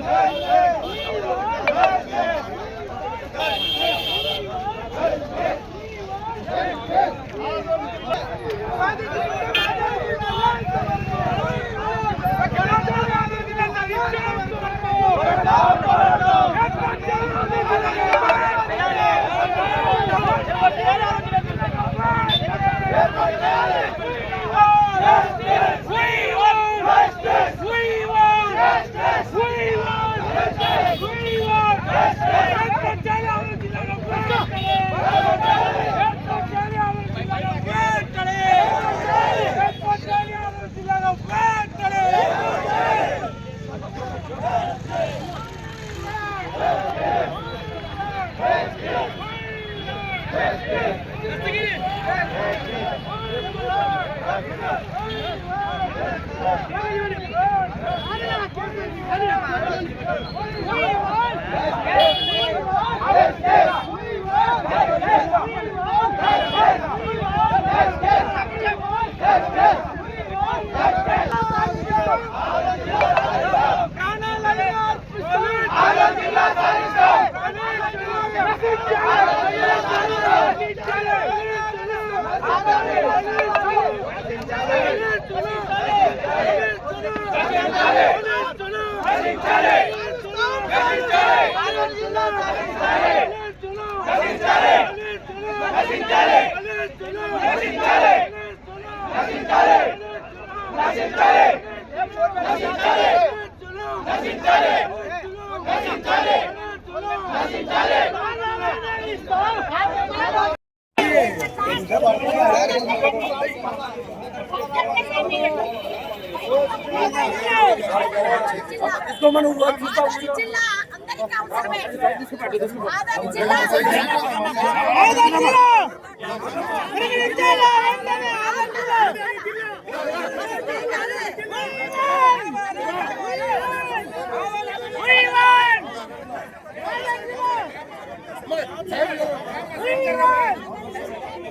Hey! జిల్లా అందరికీ అవసరమే ఆదర్ జిల్లా జిల్లా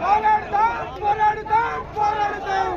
போராடுதான் போராடுதான் போராடுதான்.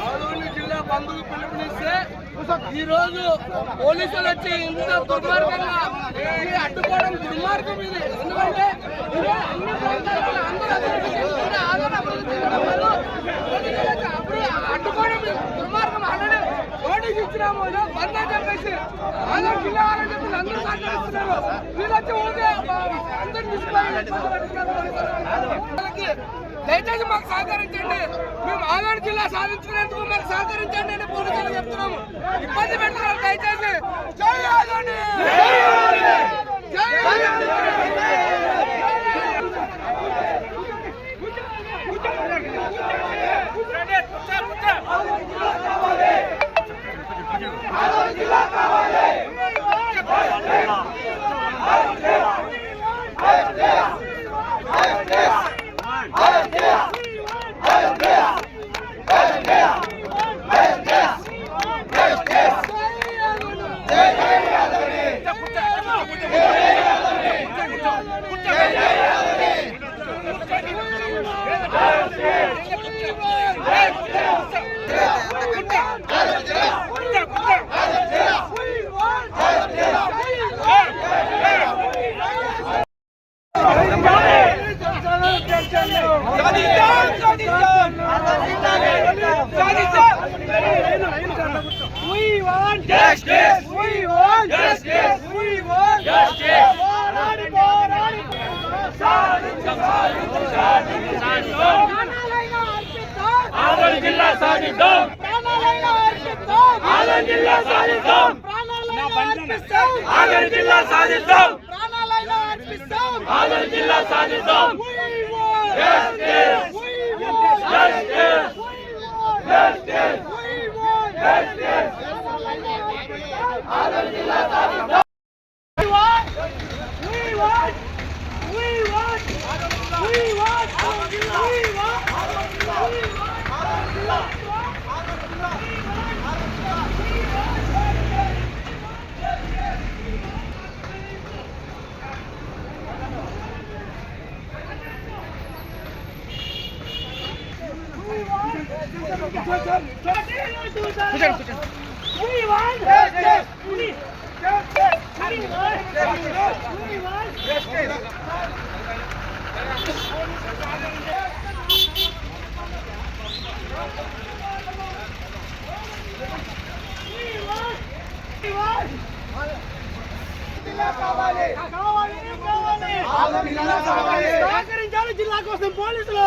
ఆదోని జిల్లా బంధువు పిలుపునిస్తే ఈ రోజు పోలీసులు వచ్చి ఇంత దుర్మార్గంగా ఇది అడ్డుకోవడం దుర్మార్గం ఇది. ఎందుకంటే అన్ని ప్రాంతాలలో అందరూ అభివృద్ధి అడ్డుకోవడం దుర్మార్గం. ఆల్రెడీ నోటీస్ ఇచ్చినాము ఏదో బంద్ అని చెప్పేసి అందరూ జిల్లా వాళ్ళని అందరూ సహకరిస్తున్నారు. వీళ్ళు వచ్చి అందరికి అందరూ తీసుకొని దయచేసి మాకు సహకరించండి. మేము ఆదోని జిల్లా సాధించినందుకు మాకు సహకరించండి అని పోలీసులు చెప్తున్నాము. ఇబ్బంది పెడుతున్నారు. దయచేసి జై ఆదోని జై ఆదోని! ప్రాణాలైనా అర్పిద్దాం. ఆదోని జిల్లా సాధిద్దాం ప్రాణాలైనా అర్పిద్దాం. ఆదోని జిల్లా సాధిద్దాం ప్రాణాలైనా అర్పిస్తాం. ఆదోని జిల్లా సాధిద్దాం ప్రాణాలైనా అర్పిస్తాం. ఆదోని జిల్లా సాధిద్దాం We want Justice. We want Justice. We justice. సహకరించాలి జిల్లా కోసం పోలీసులు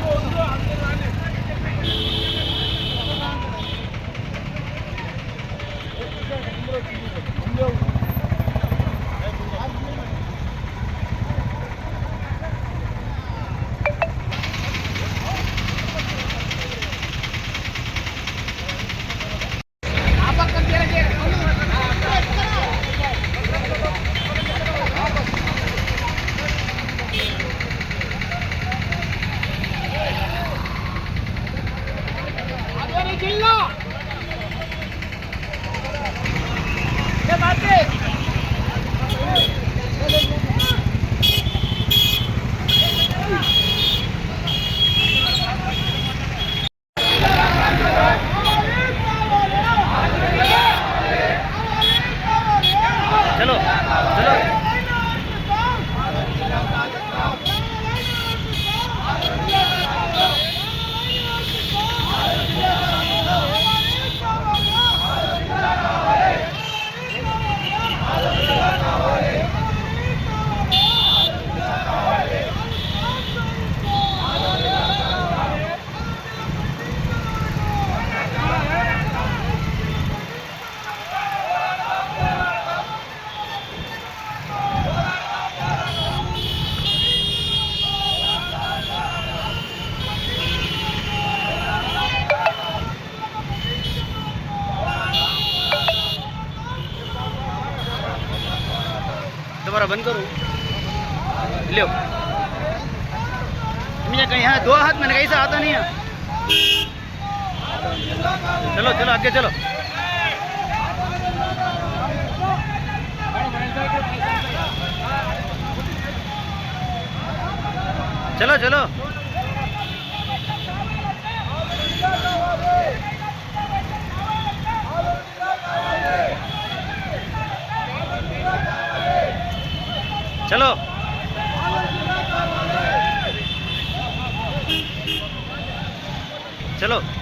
चलो।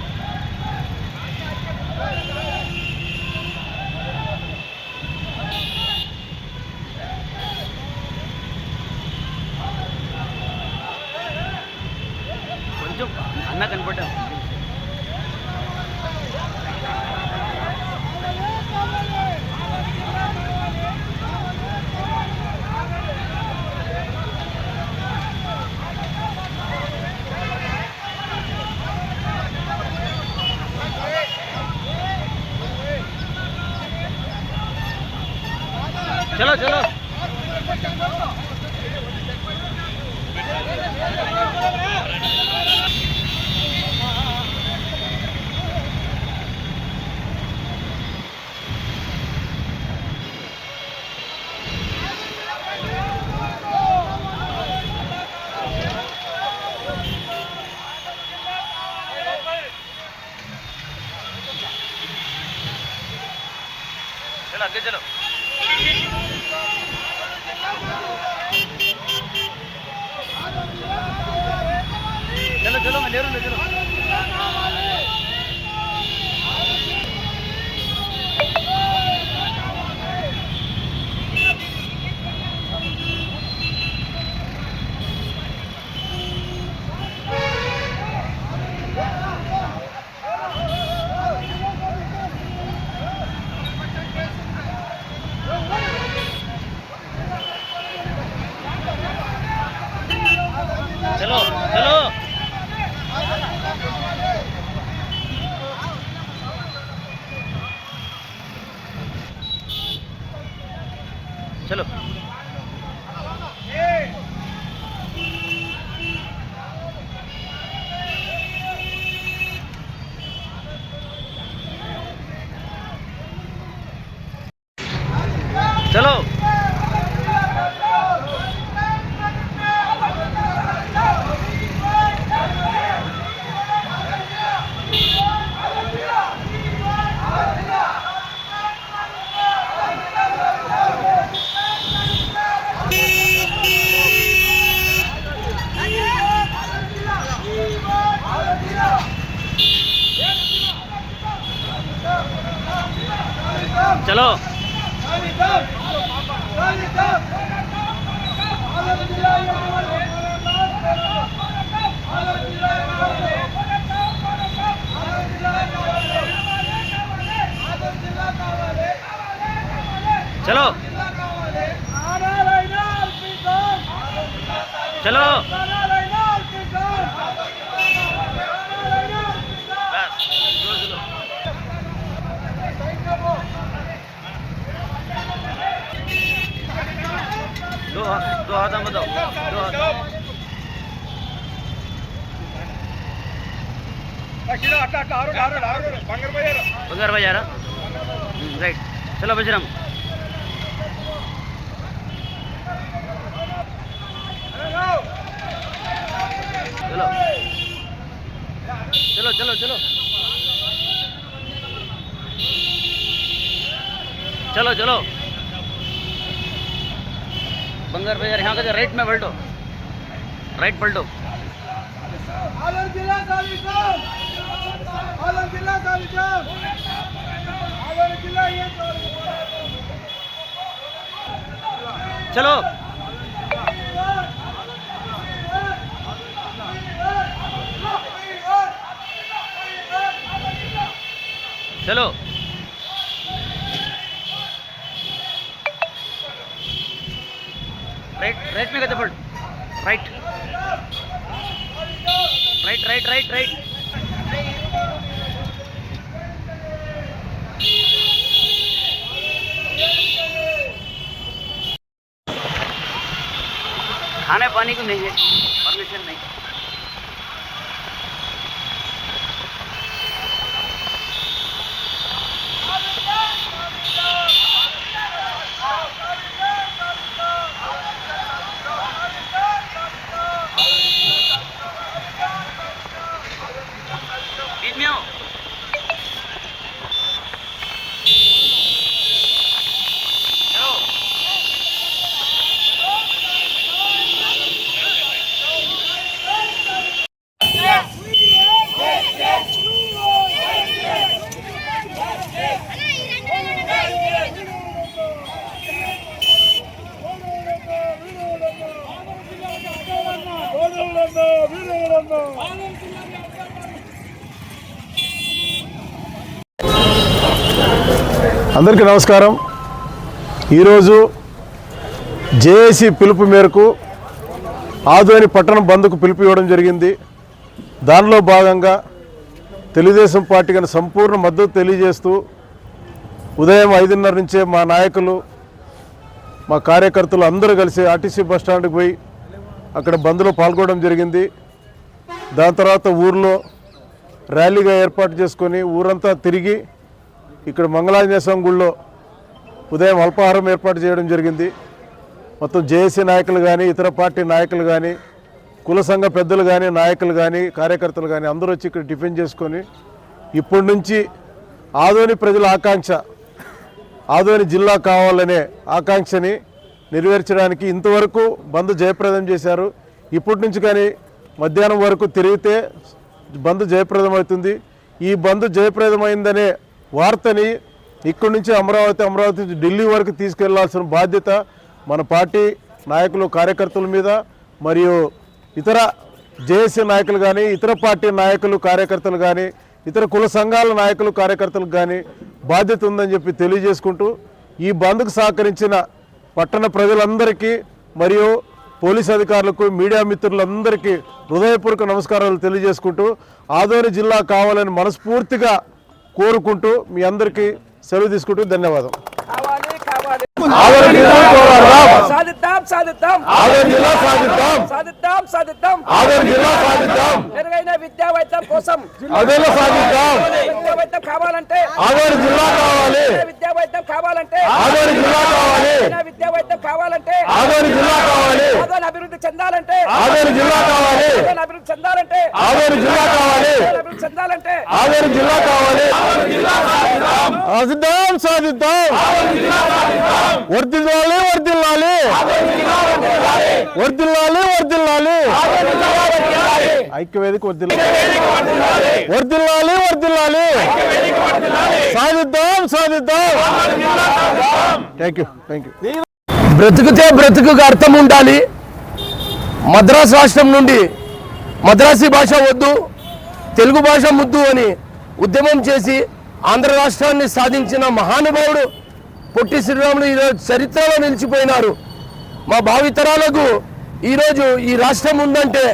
चलो आगे चलो चलो चलो मैं ले रहा हूँ ले चलो चलो चलो। चलो चलो। बंगर बाज़ार यहाँ का राइट में पलटो। राइट पलटो। चलो। चलो। राइट राइट में कहते पलट right right right right right खाने पानी को नहीं है, परमिशन नहीं। అందరికీ నమస్కారం. ఈరోజు జేఏసీ పిలుపు మేరకు ఆదోని పట్టణం బంద్కు పిలుపు ఇవ్వడం జరిగింది. దానిలో భాగంగా తెలుగుదేశం పార్టీకి సంపూర్ణ మద్దతు తెలియజేస్తూ ఉదయం ఐదున్నర నుంచే మా నాయకులు మా కార్యకర్తలు అందరూ కలిసి ఆర్టీసీ బస్ స్టాండ్కి పోయి అక్కడ బంద్లో పాల్గొనడం జరిగింది. దాని తర్వాత ఊర్లో ర్యాలీగా ఏర్పాటు చేసుకొని ఊరంతా తిరిగి ఇక్కడ మంగళాంజనేయ స్వామి గుళ్ళో ఉదయం అల్పాహారం ఏర్పాటు చేయడం జరిగింది. మొత్తం జేఏసీ నాయకులు కానీ ఇతర పార్టీ నాయకులు కానీ కుల సంఘ పెద్దలు కానీ నాయకులు కానీ కార్యకర్తలు కానీ అందరూ వచ్చి ఇక్కడ టిఫిన్ చేసుకొని ఇప్పటి నుంచి ఆదోని ప్రజల ఆకాంక్ష ఆదోని జిల్లా కావాలనే ఆకాంక్షని నెరవేర్చడానికి ఇంతవరకు బంద్ జయప్రదం చేశారు. ఇప్పటి నుంచి కానీ మధ్యాహ్నం వరకు తిరిగితే బంద్ జయప్రదం అవుతుంది ఈ బంద్ జయప్రదమైందనే వార్తని ఇక్కడి నుంచి అమరావతి అమరావతి నుంచి ఢిల్లీ వరకు తీసుకెళ్ళాల్సిన బాధ్యత మన పార్టీ నాయకులు కార్యకర్తల మీద మరియు ఇతర జేఏసీ నాయకులు కానీ ఇతర పార్టీ నాయకులు కార్యకర్తలు కానీ ఇతర కుల సంఘాల నాయకులు కార్యకర్తలకు కానీ బాధ్యత ఉందని చెప్పి తెలియజేసుకుంటూ ఈ బంద్కు సహకరించిన పట్టణ ప్రజలందరికీ మరియు పోలీస్ అధికారులకు మీడియా మిత్రులందరికీ హృదయపూర్వక నమస్కారాలు తెలియజేసుకుంటూ ఆదోని జిల్లా కావాలని మనస్ఫూర్తిగా కోరుకుంటూ మీ అందరికీ సెలవు తీసుకుంటూ ధన్యవాదం. సాధిద్దాం సాధిద్దాం. సాధిద్దాం. సాధిద్దాం సాధిద్దాం. మెరుగైన విద్యా వైద్యం కోసం. సాధిద్దాం. విద్యా కావాలంటే జిల్లా కావాలి. విద్యా కావాలంటే ఆదోని జిల్లా కావాలి. విద్యా వైద్యం కావాలంటే ఆదోని జిల్లా కావాలి. ఆదోని అభివృద్ధి చెందాలంటే ఆదోని జిల్లా కావాలి. ఆదోని అభివృద్ధి చెందాలంటే ఆదోని జిల్లా కావాలి. ఆదోని అభివృద్ధి చెందాలంటే ఆదోని జిల్లా కావాలి. సాధిద్దాం సాధిద్దాం. వర్దిల్లాలి వర్దిల్లాలి వర్దిల్లాలి వర్దిల్లాలి ఐక్యవేదిక వర్దిల్లాలి వర్దిల్లాలి వర్దిల్లాలి సాధిద్దాం సాధిద్దాం. థ్యాంక్ యూ థ్యాంక్ యూ బ్రతుకుతే బ్రతుకుకు అర్థం ఉండాలి. మద్రాసు రాష్ట్రం నుండి మద్రాసీ భాష వద్దు తెలుగు భాష ముద్దు అని ఉద్యమం చేసి ఆంధ్ర రాష్ట్రాన్ని సాధించిన మహానుభావుడు పొట్టి శ్రీరాములు ఈరోజు చరిత్రలో నిలిచిపోయినారు. మా భావితరాలకు ఈరోజు ఈ రాష్ట్రం ఉందంటే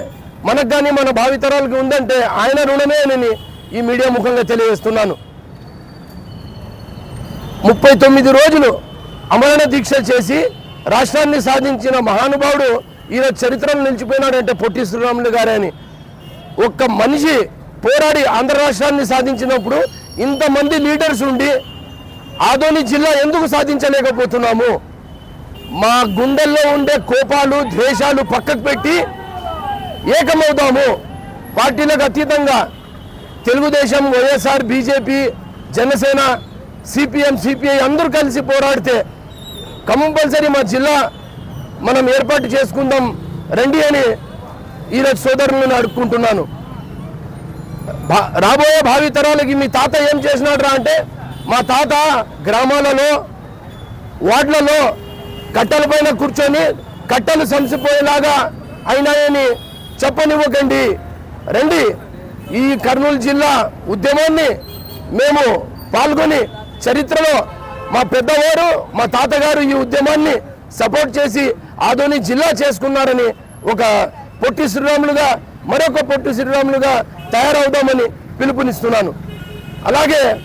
మనకు కానీ మన భావితరాలకి ఉందంటే ఆయన రుణమే అని ఈ మీడియా ముఖంగా తెలియజేస్తున్నాను. ముప్పై తొమ్మిది రోజులు అమరణ దీక్ష చేసి రాష్ట్రాన్ని సాధించిన మహానుభావుడు ఈరోజు చరిత్రను నిలిచిపోయినాడంటే పొట్టి శ్రీరాములు గారే అని. ఒక్క మనిషి పోరాడి ఆంధ్ర రాష్ట్రాన్ని సాధించినప్పుడు ఇంతమంది లీడర్స్ ఉండి ఆదోని జిల్లా ఎందుకు సాధించలేకపోతున్నాము? మా గుండెల్లో ఉండే కోపాలు ద్వేషాలు పక్కకు పెట్టి ఏకమవుతాము పార్టీలకు అతీతంగా Telugu Desam YSR BJP Jana Sena CPM CPI అందరూ కలిసి పోరాడితే కంపల్సరీ మా జిల్లా మనం ఏర్పాటు చేసుకుందాం. రండి అని ఈరోజు సోదరులను అడుక్కుంటున్నాను. రాబోయే భావి తరాలకి మీ తాత ఏం చేసినాడ్రా అంటే మా తాత గ్రామాలలో వార్డులలో కట్టెల పైన కూర్చొని కట్టెలు సంసిపోయేలాగా అయినాయని చెప్పనివ్వకండి. రండి. ఈ కర్నూలు జిల్లా ఉద్యమాన్ని మేము పాల్గొని చరిత్రలో మా పెద్దవారు మా తాతగారు ఈ ఉద్యమాన్ని సపోర్ట్ చేసి ఆదోని జిల్లా చేసుకున్నారని ఒక పొట్టి శ్రీరాములుగా మరొక పొట్టి శ్రీరాములుగా తయారవుదామని పిలుపునిస్తున్నాను. అలాగే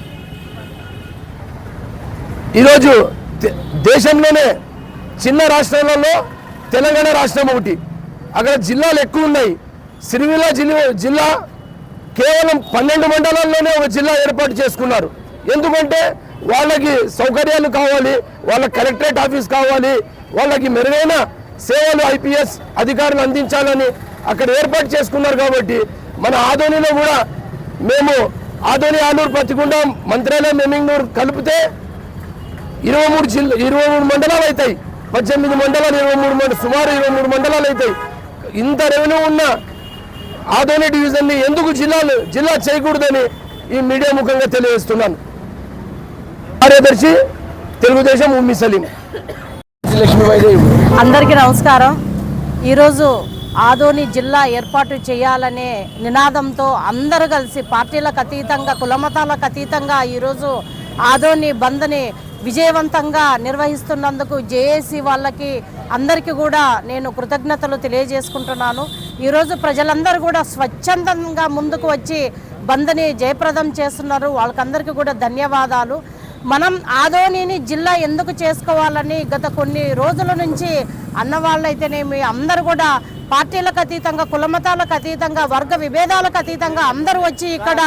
ఈరోజు దే- దేశంలోనే చిన్న రాష్ట్రాలలో తెలంగాణ రాష్ట్రం ఒకటి. అక్కడ జిల్లాలు ఎక్కువ ఉన్నాయి. సిరివిల జిల్లా జిల్లా కేవలం పన్నెండు మండలాల్లోనే ఒక జిల్లా ఏర్పాటు చేసుకున్నారు. ఎందుకంటే వాళ్ళకి సౌకర్యాలు కావాలి వాళ్ళ కలెక్టరేట్ ఆఫీస్ కావాలి వాళ్ళకి మెరుగైన సేవలు ఐపీఎస్ అధికారులు అందించాలని అక్కడ ఏర్పాటు చేసుకున్నారు కాబట్టి మన ఆదోనిలో కూడా మేము ఆదోని ఆలూరు పత్తికొండ మంత్రాలయం మెమింగ్నూరు కలిపితే ఇరవై మూడు జిల్లా ఇరవై మూడు మండలాలు అవుతాయి. పద్దెనిమిది మండలాలు ఇరవై మూడు మండల సుమారు ఇరవై మూడు మండలాలు అవుతాయి. ఇంత రెవెన్యూ ఉన్న ఆదోని డివిజన్ని ఎందుకు జిల్లాలు జిల్లా చేయకూడదని ఈ మీడియా ముఖంగా తెలియజేస్తున్నాను. కార్యదర్శి తెలుగుదేశం ఉమ్మి సలీం. అందరికీ నమస్కారం. ఈరోజు ఆదోని జిల్లా ఏర్పాటు చేయాలనే నినాదంతో అందరూ కలిసి పార్టీలకు అతీతంగా కులమతాలకు అతీతంగా ఈరోజు ఆదోని బంద్ని విజయవంతంగా నిర్వహిస్తున్నందుకు జేఏసీ వాళ్ళకి అందరికీ కూడా నేను కృతజ్ఞతలు తెలియజేసుకుంటున్నాను. ఈరోజు ప్రజలందరూ కూడా స్వచ్ఛందంగా ముందుకు వచ్చి బంద్ని జయప్రదం చేస్తున్నారు. వాళ్ళకందరికీ కూడా ధన్యవాదాలు. మనం ఆదోనిని జిల్లా ఎందుకు చేసుకోవాలని గత కొన్ని రోజుల నుంచి అన్నవాళ్ళైతేనేమి అందరూ కూడా పార్టీలకు అతీతంగా కులమతాలకు అతీతంగా వర్గ విభేదాలకు అతీతంగా అందరూ వచ్చి ఇక్కడ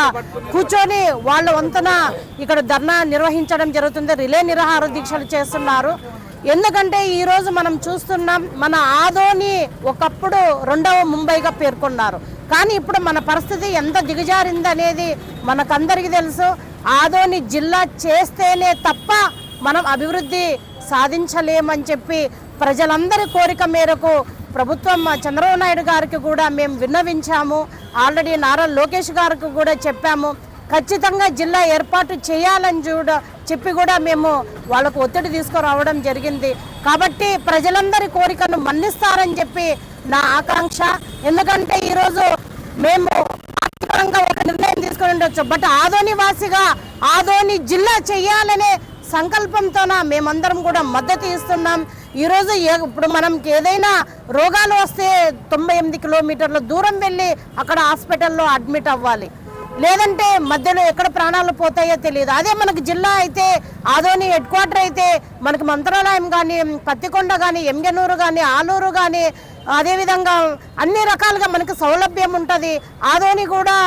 కూర్చొని వాళ్ళ వంతున ఇక్కడ ధర్నా నిర్వహించడం జరుగుతుంది. రిలే నిరాహార దీక్షలు చేస్తున్నారు. ఎందుకంటే ఈరోజు మనం చూస్తున్నాం మన ఆదోని ఒకప్పుడు రెండవ ముంబైగా పేర్కొన్నారు. కానీ ఇప్పుడు మన పరిస్థితి ఎంత దిగజారింది అనేది మనకందరికీ తెలుసు. ఆదోని జిల్లా చేస్తేనే తప్ప మనం అభివృద్ధి సాధించలేమని చెప్పి ప్రజలందరి కోరిక మేరకు ప్రభుత్వం చంద్రబాబు నాయుడు గారికి కూడా మేము విన్నవించాము. ఆల్రెడీ నారా లోకేష్ గారికి కూడా చెప్పాము. ఖచ్చితంగా జిల్లా ఏర్పాటు చేయాలని చూడ చెప్పి కూడా మేము వాళ్ళకు ఒత్తిడి తీసుకురావడం జరిగింది. కాబట్టి ప్రజలందరి కోరికను మన్నిస్తారని చెప్పి నా ఆకాంక్ష. ఎందుకంటే ఈరోజు మేము ఆర్థికంగా ఒక నిర్ణయం తీసుకుని ఉండొచ్చు. బట్ ఆదోని వాసిగా ఆదోని జిల్లా చేయాలనే సంకల్పంతోన మేమందరం కూడా మద్దతు ఇస్తున్నాం. ఈరోజు ఇప్పుడు మనం ఏదైనా రోగాలు వస్తే తొంభై ఎనిమిది కిలోమీటర్ల దూరం వెళ్ళి అక్కడ హాస్పిటల్లో అడ్మిట్ అవ్వాలి. లేదంటే మధ్యలో ఎక్కడ ప్రాణాలు పోతాయో తెలియదు. అదే మనకు జిల్లా అయితే ఆదోని హెడ్ క్వార్టర్ అయితే మనకు మంత్రాలయం కానీ పత్తికొండ కానీ ఎంగనూరు కానీ ఆలూరు కానీ అదేవిధంగా అన్ని రకాలుగా మనకు సౌలభ్యం ఉంటుంది. ఆదోని కూడా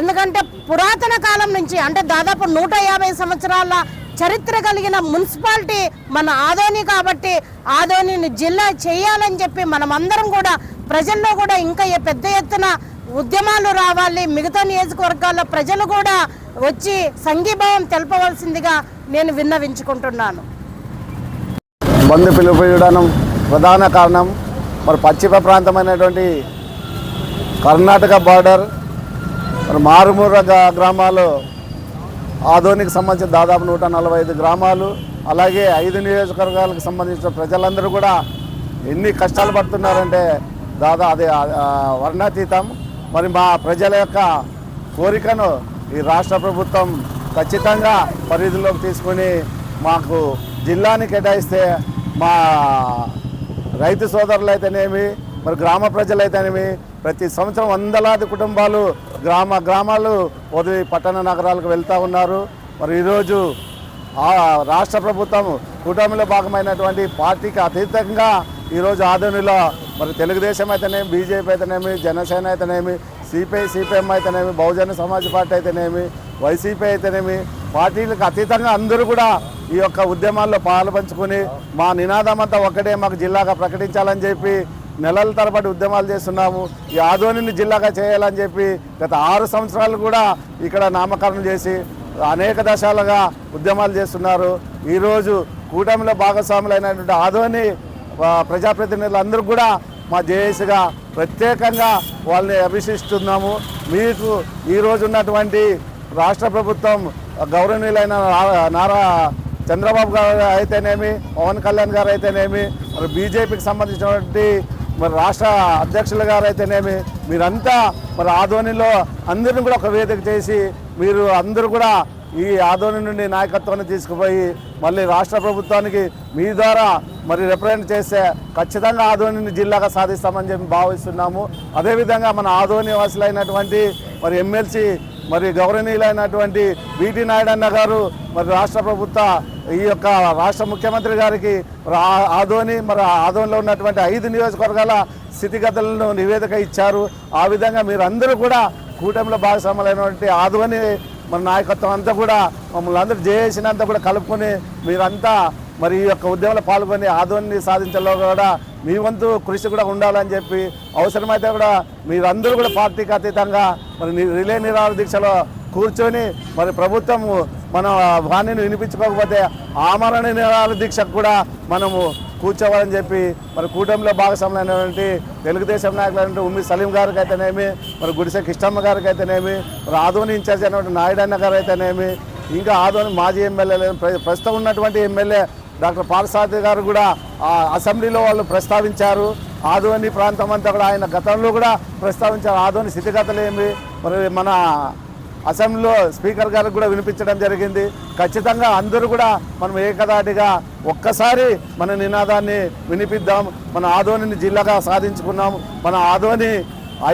ఎందుకంటే పురాతన కాలం నుంచి అంటే దాదాపు నూట యాభై సంవత్సరాల చరిత్ర కలిగిన మున్సిపాలిటీ మన ఆదోని కాబట్టి ఆదోనిని జిల్లా చేయాలని చెప్పి మనమందరం కూడా ప్రజల్లో కూడా ఇంకా పెద్ద ఎత్తున ఉద్యమాలు రావాలి. మిగతా నియోజకవర్గాల్లో ప్రజలు కూడా వచ్చి సంఘీభావం తెలపవలసిందిగా నేను విన్నవించుకుంటున్నాను. బంధు పిలుపుయడం ప్రధాన కారణం. మరి పశ్చిమ ప్రాంతమైనటువంటి కర్ణాటక బార్డర్ మరి మారుమూర గ్రామాలు ఆదోనికి సంబంధించిన దాదాపు నూట నలభై ఐదు గ్రామాలు అలాగే ఐదు నియోజకవర్గాలకు సంబంధించిన ప్రజలందరూ కూడా ఎన్ని కష్టాలు పడుతున్నారంటే దాదా అది వర్ణాతీతం. మరి మా ప్రజల యొక్క కోరికను ఈ రాష్ట్ర ప్రభుత్వం ఖచ్చితంగా పరిధిలోకి తీసుకొని మాకు జిల్లాని కేటాయిస్తే మా రైతు సోదరులు అయితేనేమి మరి గ్రామ ప్రజలైతేనేమి ప్రతి సంవత్సరం వందలాది కుటుంబాలు గ్రామ గ్రామాలు వదిలి పట్టణ నగరాలకు వెళ్తూ ఉన్నారు. మరి ఈరోజు రాష్ట్ర ప్రభుత్వం కూటమిలో భాగమైనటువంటి పార్టీకి అతీతంగా ఈరోజు ఆదోనిలో మరి తెలుగుదేశం అయితేనేమి బీజేపీ అయితేనేమి జనసేన అయితేనేమి సిపిఐ సిపిఎం అయితేనేమి బహుజన సమాజ్ పార్టీ అయితేనేమి వైసీపీ అయితేనేమి పార్టీలకు అతీతంగా అందరూ కూడా ఈ యొక్క ఉద్యమాల్లో పాల్పంచుకొని మా నినాదం అంతా ఒక్కటే మాకు జిల్లాగా ప్రకటించాలని చెప్పి నెలల తరబడి ఉద్యమాలు చేస్తున్నాము. ఈ ఆదోనిని జిల్లాగా చేయాలని చెప్పి గత ఆరు సంవత్సరాలు కూడా ఇక్కడ నామకరణం చేసి అనేక దశాలుగా ఉద్యమాలు చేస్తున్నారు. ఈరోజు కూటమిలో భాగస్వాములైనటువంటి ఆదోని ప్రజాప్రతినిధులందరూ కూడా మా జేఏసీగా ప్రత్యేకంగా వాళ్ళని అభిషిస్తున్నాము. మీకు ఈరోజు ఉన్నటువంటి రాష్ట్ర ప్రభుత్వం గౌరవనీయులైన నారా చంద్రబాబు గారు అయితేనేమి పవన్ కళ్యాణ్ గారు అయితేనేమి మరి బీజేపీకి సంబంధించినటువంటి మరి రాష్ట్ర అధ్యక్షులు గారు అయితేనేమి మీరంతా మరి ఆధ్వర్యంలో అందరిని కూడా ఒక వేదిక చేసి మీరు అందరూ కూడా ఈ ఆధ్వర్యం నుండి నాయకత్వాన్ని తీసుకుపోయి మళ్ళీ రాష్ట్ర ప్రభుత్వానికి మీ ద్వారా మరి రిప్రజెంట్ చేస్తే ఖచ్చితంగా ఆదోనిని జిల్లాగా సాధిస్తామని చెప్పి భావిస్తున్నాము. అదేవిధంగా మన ఆదోని వాసులైనటువంటి మరి ఎమ్మెల్సీ మరి గౌరవనీయులైనటువంటి విటి నాయుడన్న గారు మరి రాష్ట్ర ప్రభుత్వ ఈ యొక్క రాష్ట్ర ముఖ్యమంత్రి గారికి ఆధోని ఆదోని మరి ఆదోనిలో ఉన్నటువంటి ఐదు నియోజకవర్గాల స్థితిగతులను నివేదిక ఇచ్చారు. ఆ విధంగా మీరందరూ కూడా కూటమిలో భాగస్వాములైనటువంటి ఆదోని మన నాయకత్వం అంతా కూడా మమ్మల్ని అందరూ జేఏసీనంతా కూడా కలుపుకొని మీరంతా మరి ఈ యొక్క ఉద్యమంలో పాల్గొని ఆదోని సాధించడంలో కూడా మీ వంతు కృషి కూడా ఉండాలని చెప్పి అవసరమైతే కూడా మీరందరూ కూడా పార్టీకి అతీతంగా మరి రిలే నిరాహార దీక్షలో కూర్చొని మరి ప్రభుత్వం మన వాణిని వినిపించుకోకపోతే ఆమరణ నిరాహార దీక్షకు కూడా మనము కూర్చోవాలని చెప్పి మరి కూటమిలో భాగస్వాములైనటువంటి తెలుగుదేశం నాయకులైనటువంటి ఉమ్మి సలీం గారికి అయితేనేమి మరి గుడిసె కిష్టమ్మ గారికి అయితేనేమి మరి ఆదోని ఇన్ఛార్జ్ అయినటువంటి నాయుడన్న గారు అయితేనేమి ఇంకా ఆదోని మాజీ ఎమ్మెల్యే ప్రస్తుతం ఉన్నటువంటి ఎమ్మెల్యే డాక్టర్ పాలసారథి గారు కూడా ఆ అసెంబ్లీలో వాళ్ళు ప్రస్తావించారు. ఆదోని ప్రాంతం అంతా కూడా ఆయన గతంలో కూడా ప్రస్తావించారు. ఆదోని స్థితిగతులు ఏమి? మరి మన అసెంబ్లీలో స్పీకర్ గారికి కూడా వినిపించడం జరిగింది. ఖచ్చితంగా అందరూ కూడా మనం ఏకదాటిగా ఒక్కసారి మన నినాదాన్ని వినిపిద్దాం. మన ఆదోనిని జిల్లాగా సాధించుకున్నాం. మన ఆదోని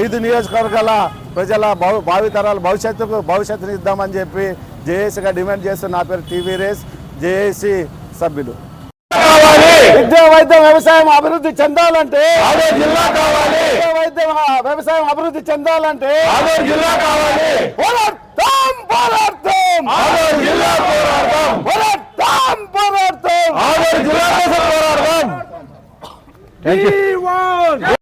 ఐదు నియోజకవర్గాల ప్రజల భవ భావితరాల భవిష్యత్తుకు భవిష్యత్తుని ఇద్దామని చెప్పి జేఏసీగా డిమాండ్ చేస్తూ నా పేరు టీవీ రేస్ జేఏసీ సభ్యులు. విద్యా వైద్యం వ్యవసాయం అభివృద్ధి చెందాలంటే జిల్లా కావాలి. విద్యా వ్యవసాయం అభివృద్ధి చెందాలంటే జిల్లా కావాలి. పోరాడతాం పోరాడతాం ఆదోని జిల్లా పోరాడతాం పోరాడతాం పోరాడతాం ఆదోని జిల్లా కోసం పోరాడదాం థ్యాంక్ యూ